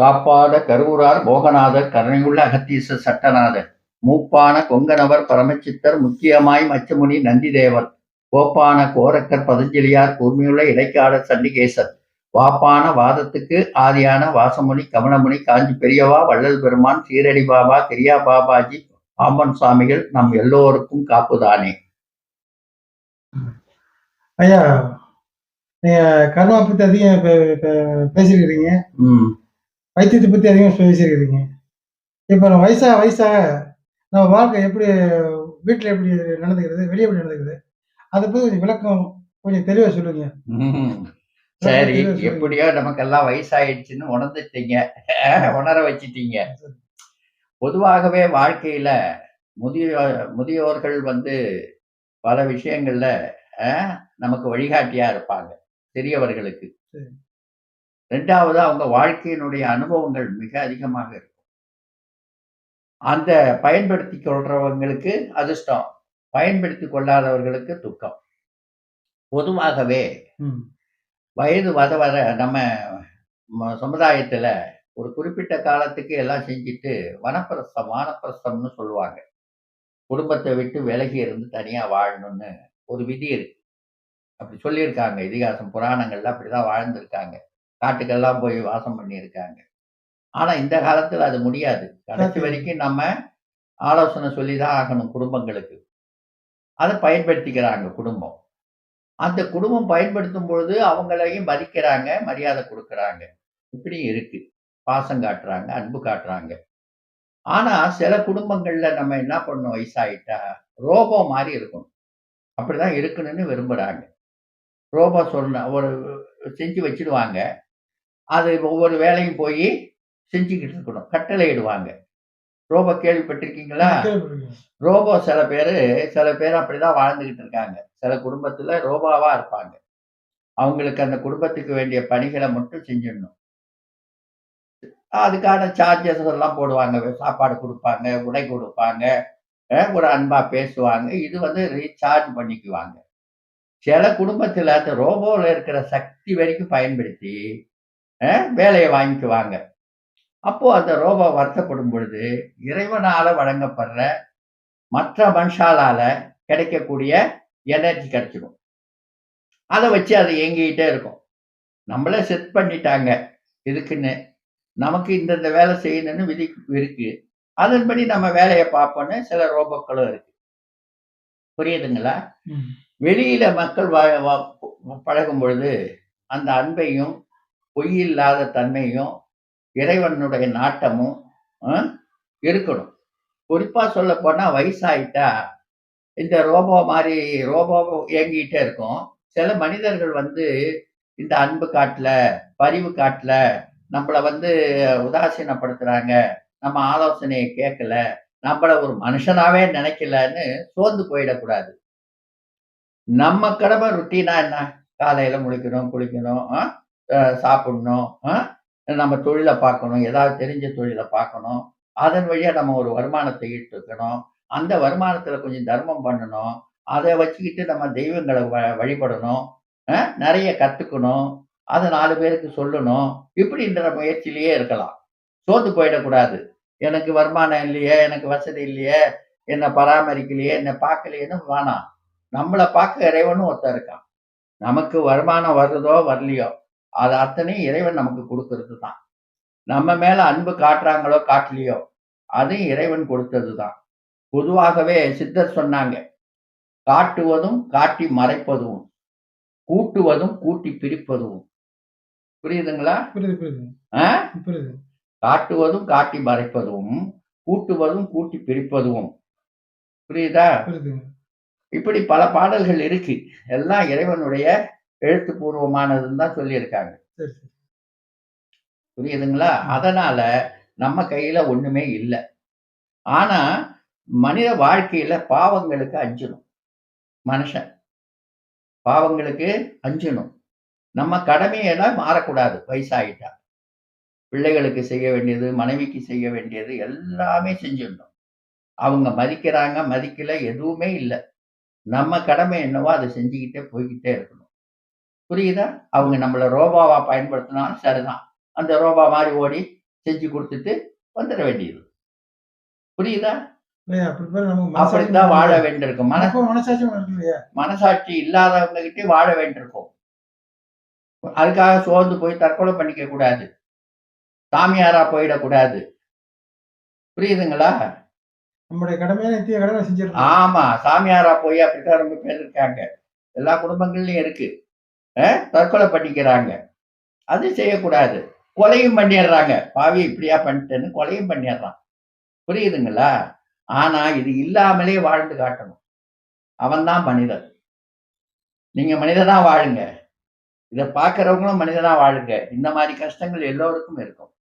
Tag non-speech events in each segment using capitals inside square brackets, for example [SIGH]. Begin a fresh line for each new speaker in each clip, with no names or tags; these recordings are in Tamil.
காப்பாத கருவூரார் போகநாதர் கருணையுள்ள அகத்தீச சட்டநாதர். மூப்பான கொங்கணவர் பரமசித்தர் முக்கியமாய் மச்சமுனி நந்திதேவர். கோப்பான கோரக்கர் பதஞ்சலியார் கூர்மையுள்ள இடைக்காடர் சண்டிகேசர். வாப்பான வாதத்துக்கு ஆதியான வாசமுனி கமலமுனி காஞ்சி பெரியவா வள்ளல் பெருமான் சீரடி பாபா கிரியா பாபாஜி பாம்பன் சுவாமிகள் நம் எல்லோருக்கும் காப்புதானே.
ஐயா நீங்க கர்மா பத்தி அதிகம் பே- பே- பேசியிருக்கிறீங்க
ம்.
வைத்தியத்தை பத்தி அதிகம் பேசியிருக்கிறீங்க. இப்போ நம்ம வயசாக வயசாக நம்ம வாழ்க்கை எப்படி வீட்டில் எப்படி நடந்துக்கிறது வெளியே எப்படி நடந்துக்கிறது அதை பத்தி கொஞ்சம் விளக்கம் கொஞ்சம் தெளிவாக சொல்லுங்க.
சரி எப்படியோ நமக்கெல்லாம் வயசாயிடுச்சுன்னு உணர்ந்துட்டீங்க. [LAUGHS] உணர வச்சிட்டீங்க. பொதுவாகவே வாழ்க்கையில முதியோ முதியோர்கள் வந்து பல விஷயங்கள்ல நமக்கு வழிகாட்டியா இருப்பாங்க பெரியவர்களுக்கு. ரெண்டாவது அவங்க வாழ்க்கையினுடைய அனுபவங்கள் மிக அதிகமாக இருக்கும். அந்த பயன்படுத்தி கொள்றவங்களுக்கு அதிர்ஷ்டம் பயன்படுத்தி கொள்ளாதவர்களுக்கு துக்கம். பொதுவாகவே வயது வர வர நம்ம சமுதாயத்துல ஒரு குறிப்பிட்ட காலத்துக்கு எல்லாம் செஞ்சுட்டு வனப்பிரஸ்தம் வானப்பிரஸ்தம்னு சொல்லுவாங்க. குடும்பத்தை விட்டு விலகி இருந்து தனியா வாழணும்னு ஒரு விதி இருக்கு. அப்படி சொல்லியிருக்காங்க. இதிகாசம் புராணங்கள்ல அப்படிதான் வாழ்ந்திருக்காங்க. காட்டுக்கெல்லாம் போய் வாசம் பண்ணியிருக்காங்க. ஆனா இந்த காலத்துல அது முடியாது. கடைசி. வரைக்கும் நம்ம ஆலோசனை சொல்லிதான் ஆகணும் குடும்பங்களுக்கு. அதை பயன்படுத்திக்கிறாங்க குடும்பம். அந்த குடும்பம் பயன்படுத்தும் பொழுது அவங்களையும் மதிக்கிறாங்க மரியாதை கொடுக்கறாங்க. இப்படி இருக்கு. பாசம் காட்டுறாங்க அன்பு காட்டுறாங்க. ஆனா சில குடும்பங்கள்ல நம்ம என்ன பண்ணோம் வயசாயிட்டா ரோபோ மாதிரி இருக்கணும். அப்படிதான் இருக்கணும்னு விரும்புறாங்க. ரோபோ சொன்ன ஒரு செஞ்சு வச்சிடுவாங்க. அது ஒவ்வொரு வேலையும் போய் செஞ்சுக்கிட்டு இருக்கணும். கட்டளையிடுவாங்க. ரோபோ கேள்விப்பட்டிருக்கீங்களா. ரோபோ சில பேர் சில பேர் அப்படிதான் வாழ்ந்துகிட்டு இருக்காங்க. சில குடும்பத்துல ரோபோவா இருப்பாங்க. அவங்களுக்கு அந்த குடும்பத்துக்கு வேண்டிய பணிகளை மட்டும் செஞ்சிடணும். அதுக்கான சார்ஜஸ் எல்லாம் போடுவாங்க. சாப்பாடு கொடுப்பாங்க உடை கொடுப்பாங்க ஒரு அன்பா பேசுவாங்க. இது வந்து ரீசார்ஜ் பண்ணிக்குவாங்க. சில குடும்பத்துல அந்த ரோபோல இருக்கிற சக்தி வரைக்கும் பயன்படுத்தி வேலையை வாங்கிக்குவாங்க. அப்போ அந்த ரோபோ வருத்தப்படும் பொழுது இறைவனால வழங்கப்படுற மற்ற மனுஷாலால கிடைக்கக்கூடிய எனர்ஜி கிடைச்சிடும் அதை வச்சு அது இயங்கிக்கிட்டே இருக்கும். நம்மளே செட் பண்ணிட்டாங்க. இதுக்குன்னு நமக்கு இந்தந்த வேலை செய்யணும்னு விதி இருக்கு. அதன்படி நம்ம வேலையை பார்ப்போம்னு சில ரோபோக்களும் இருக்கு. புரியுதுங்களா. வெளியில மக்கள் பழகும் பொழுது அந்த அன்பையும் பொய் இல்லாத தன்மையும் இறைவனுடைய நாட்டமும் ஆ, இருக்கணும். குறிப்பா சொல்ல போனா வயசாயிட்டா இந்த ரோபோ மாதிரி ரோபோ இயங்கிட்டே இருக்கும். சில மனிதர்கள் வந்து இந்த அன்பு காட்டல பரிவு காட்டல நம்மள வந்து உதாசீனப்படுத்துறாங்க. நம்ம ஆலோசனையை கேட்கல. நம்மள ஒரு மனுஷனாவே நினைக்கலன்னு சோர்ந்து போயிடக்கூடாது. நம்ம கடமை ருட்டீனா என்ன? காலையில முழிக்கணும் குளிக்கணும் ஆ? சாப்பிடணும். ஆ? நம்ம தொழிலை பார்க்கணும். ஏதாவது தெரிஞ்ச தொழிலை பார்க்கணும். அதன் வழியாக நம்ம ஒரு வருமானத்தை ஈட்டுக்கணும். அந்த வருமானத்தில் கொஞ்சம் தர்மம் பண்ணணும். அதை வச்சுக்கிட்டு நம்ம தெய்வங்களை வ- வழிபடணும். நிறைய கற்றுக்கணும் அதை நாலு பேருக்கு சொல்லணும். இப்படின்ற முயற்சியிலேயே இருக்கலாம். சோர்ந்து போயிடக்கூடாது. எனக்கு வருமானம் இல்லையே எனக்கு வசதி இல்லையே என்னை பராமரிக்கலையே என்னை பார்க்கலையேன்னு வேணாம். நம்மளை பார்க்க இறைவனும் ஒருத்தன் இருக்கான். நமக்கு வருமானம் வருதோ வரலையோ அது அத்தனையும் இறைவன் நமக்கு கொடுக்கறது தான் நம்ம மேல அன்பு காட்டுறாங்களோ காட்டலையோ அதையும் இறைவன் கொடுத்தது தான் பொதுவாகவே சித்தர் சொன்னாங்க காட்டுவதும் காட்டி மறைப்பதும் கூட்டுவதும் கூட்டி பிரிப்பதும். புரியுதுங்களா?
புரியுது புரியுது? புரியுது.
காட்டுவதும் காட்டி மறைப்பதும் கூட்டுவதும் கூட்டி பிரிப்பதும். புரியுதா? இப்படி பல பாடல்கள் இருக்கு. எல்லாம் இறைவனுடைய எழுத்துப்பூர்வமானதுன்னு தான் சொல்லியிருக்காங்க. புரியுதுங்களா? அதனால நம்ம கையில ஒண்ணுமே இல்லை. ஆனா மனித வாழ்க்கையில பாவங்களுக்கு அஞ்சணும். மனுஷன். பாவங்களுக்கு அஞ்சணும். நம்ம கடமையெல்லாம் மாறக்கூடாது. வயசாகிட்டா பிள்ளைகளுக்கு செய்ய வேண்டியது மனைவிக்கு செய்ய வேண்டியது எல்லாமே செஞ்சிடணும். அவங்க மதிக்கிறாங்க மதிக்கல எதுவுமே இல்லை. நம்ம கடமை என்னவோ அதை செஞ்சுக்கிட்டே போய்கிட்டே இருக்கணும். புரியுதா? அவங்க நம்மள ரோபாவா பயன்படுத்தினாலும் சரிதான். அந்த ரோபா மாதிரி ஓடி செஞ்சு கொடுத்துட்டு வந்துட வேண்டியது. புரியுதா? அப்படித்தான் வாழ வேண்டியிருக்கும்.
மனசாட்சி
மனசாட்சி இல்லாதவங்க கிட்டே வாழ வேண்டியிருக்கும். அதுக்காக சோர்ந்து போய் தற்கொலை பண்ணிக்க கூடாது. சாமியாரா போயிடக்கூடாது. புரியுதுங்களா?
நம்முடைய கடமையான நித்திய கடமை செஞ்சிருக்கோம்
ஆமா சாமியாரா போய் அப்படித்தான் ரொம்ப பேர் இருக்காங்க. எல்லா குடும்பங்கள்லயும் இருக்கு. தற்கொலை பண்ணிக்கிறாங்க அது செய்யக்கூடாது. கொலையும் பண்ணிடுறாங்க. பாவி இப்படியா பண்ணிட்டேன்னு கொலையும் பண்ணிடுறான். புரியுதுங்களா? ஆனா இது இல்லாமலே வாழ்ந்து காட்டணும். அவன்தான் மனிதன். நீங்க மனிதனா வாழுங்க. இதை பார்க்கறவங்களும் மனிதனா வாழுங்க. இந்த மாதிரி கஷ்டங்கள் எல்லோருக்கும் இருக்கும்.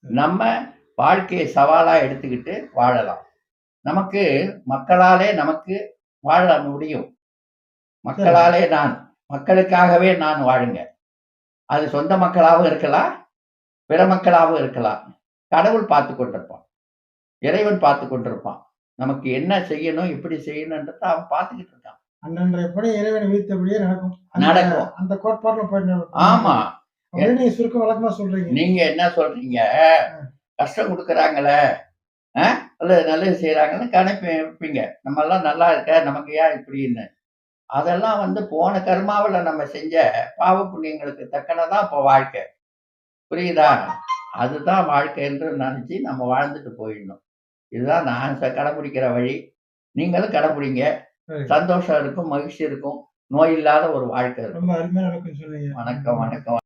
நம்ம வாழ்க்கையை சவாலா எடுத்துக்கிட்டு வாழலாம். நமக்கு மக்களாலே நமக்கு வாழ முடியும். மக்களாலே நான் மக்களுக்காகவே நான் வாழுங்க. அது சொந்த மக்களாகவும் இருக்கலாம் பிற மக்களாகவும் இருக்கலாம். கடவுள் பார்த்து கொண்டிருப்பான். இறைவன் பார்த்து கொண்டிருப்பான். நமக்கு என்ன செய்யணும் எப்படி செய்யணுன்றத அவன் பார்த்துக்கிட்டு இருக்கான்.
அன்றன்றையப்படி இறைவன் விதித்தபடியே நடக்கும்.
நடக்கும்.
அந்த கோட்பாட்டுல போயிட்டு
ஆமா.
நீங்க சுருக்கம் வழக்கமா சொல்றீங்க.
நீங்க என்ன சொல்றீங்க? கஷ்டம் கொடுக்குறாங்களே? அல்லது நல்லது செய்யறாங்கன்னு கணக்கு வைப்பீங்க. நம்ம எல்லாம் நல்லா இருக்க நமக்கு ஏன் இப்படின்னு? அதெல்லாம் வந்து போன கர்மாவுல நம்ம செஞ்ச பாவ புண்ணியங்களுக்கு தக்கனதான் இப்போ வாழ்க்கை. புரியுதா? அதுதான் வாழ்க்கை என்று நினைச்சு நம்ம வாழ்ந்துட்டு போயிடணும். இதுதான் நான் கடைப்பிடிக்கிற வழி. நீங்களும் கடைப்பிடிங்க
சரி.
சந்தோஷம் இருக்கும் மகிழ்ச்சி இருக்கும். நோய் இல்லாத ஒரு வாழ்க்கை இருக்கும். வணக்கம் வணக்கம்.